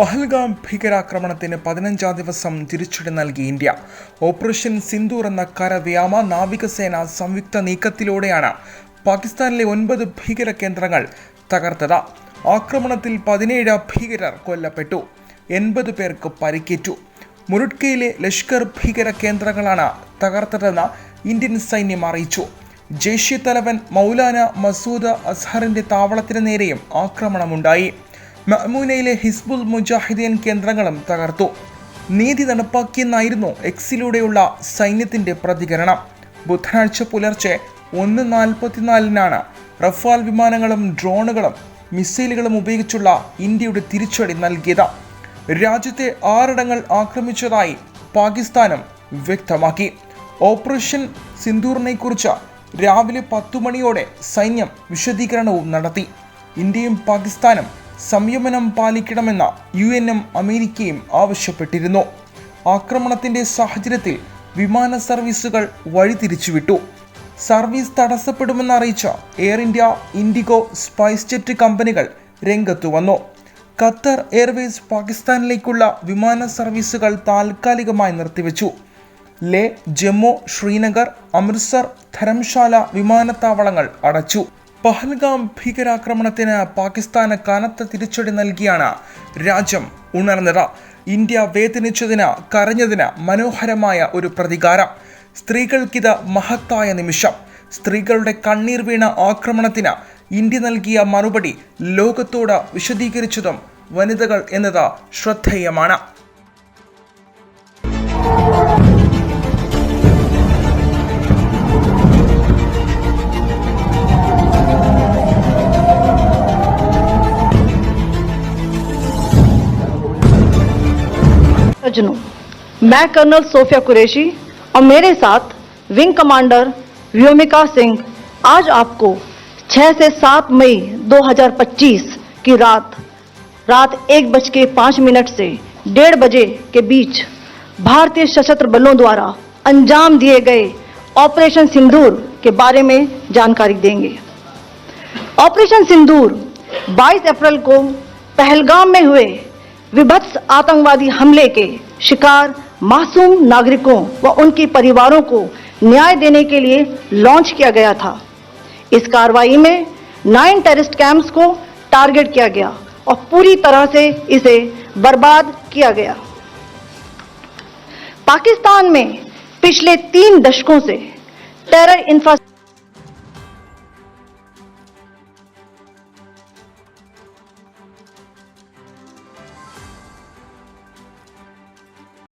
പഹൽഗാം ഭീകരാക്രമണത്തിന് പതിനഞ്ചാം ദിവസം തിരിച്ചടി നൽകി ഇന്ത്യ. ഓപ്പറേഷൻ സിന്ദൂർ എന്ന കരവ്യാമ നാവികസേന സംയുക്ത നീക്കത്തിലൂടെയാണ് പാകിസ്ഥാനിലെ ഒൻപത് ഭീകര കേന്ദ്രങ്ങൾ തകർത്തത്. ആക്രമണത്തിൽ പതിനേഴ് ഭീകരർ കൊല്ലപ്പെട്ടു. എൺപത് പേർക്ക് പരിക്കേറ്റു. മുരുട്കയിലെ ലഷ്കർ ഭീകര കേന്ദ്രങ്ങളാണ് തകർത്തതെന്ന് ഇന്ത്യൻ സൈന്യം അറിയിച്ചു. ജെയ്ഷെ തലവൻ മൗലാന മസൂദ് അസ്ഹറിന്റെ താവളത്തിന് നേരെയും ആക്രമണമുണ്ടായി. മഅ്മൂനയിലെ ഹിസ്ബുൽ മുജാഹിദീൻ കേന്ദ്രങ്ങളും തകർത്തു. നീതി നടപ്പാക്കിയെന്നായിരുന്നു എക്സിലൂടെയുള്ള സൈന്യത്തിന്റെ പ്രതികരണം. ബുധനാഴ്ച പുലർച്ചെ ഒന്ന് നാൽപ്പത്തിനാലിനാണ് റഫാൽ വിമാനങ്ങളും ഡ്രോണുകളും മിസൈലുകളും ഉപയോഗിച്ചുള്ള ഇന്ത്യയുടെ തിരിച്ചടി നൽകിയത്. രാജ്യത്തെ ആറിടങ്ങൾ ആക്രമിച്ചതായി പാകിസ്ഥാനും വ്യക്തമാക്കി. ഓപ്പറേഷൻ സിന്ദൂറിനെക്കുറിച്ച് രാവിലെ പത്തു മണിയോടെ സൈന്യം വിശദീകരണവും നടത്തി. ഇന്ത്യയും പാകിസ്ഥാനും സംയമനം പാലിക്കണമെന്ന് യു എനും അമേരിക്കയും ആവശ്യപ്പെട്ടിരുന്നു. ആക്രമണത്തിന്റെ സാഹചര്യത്തിൽ വിമാന സർവീസുകൾ വഴിതിരിച്ചുവിട്ടു. സർവീസ് തടസ്സപ്പെടുമെന്ന് അറിയിച്ച Air India IndiGo SpiceJet കമ്പനികൾ രംഗത്തു വന്നു. ഖത്തർ എയർവേസ് പാകിസ്ഥാനിലേക്കുള്ള വിമാന സർവീസുകൾ താൽക്കാലികമായി നിർത്തിവെച്ചു. ലേ ജമ്മു ശ്രീനഗർ അമൃത്സർ ധരംശാല വിമാനത്താവളങ്ങൾ അടച്ചു. പഹൽഗാം ഭീകരാക്രമണത്തിന് പാകിസ്ഥാന് കനത്ത തിരിച്ചടി നൽകിയാണ് രാജ്യം ഉണർന്നത്. ഇന്ത്യ വേദനിച്ചതിന് കരഞ്ഞതിന് മനോഹരമായ ഒരു പ്രതികാരം. സ്ത്രീകൾക്കിത് മഹത്തായ നിമിഷം. സ്ത്രീകളുടെ കണ്ണീർ വീണ ആക്രമണത്തിന് ഇന്ത്യ നൽകിയ മറുപടി ലോകത്തോട് വിശദീകരിച്ചതും വനിതകൾ എന്നത് ശ്രദ്ധേയമാണ്. सज्जनों, मैं कर्नल सोफिया कुरैशी और मेरे साथ विंग कमांडर व्योमिका सिंह आज आपको 6 से 7 मई 2025 की रात रात एक बज के मिनट से डेढ़ बजे के बीच भारतीय सशस्त्र बलों द्वारा अंजाम दिए गए ऑपरेशन सिंदूर के बारे में जानकारी देंगे। ऑपरेशन सिंदूर 22 अप्रैल को पहलगाम में हुए विभत्स आतंकवादी हमले के शिकार मासूम नागरिकों व उनके परिवारों को न्याय देने के लिए लॉन्च किया गया था। इस कार्रवाई में नाइन टेररिस्ट कैंप्स को टारगेट किया गया और पूरी तरह से इसे बर्बाद किया गया। पाकिस्तान में पिछले तीन दशकों से टेरर इंफ्रास्ट्रक्चर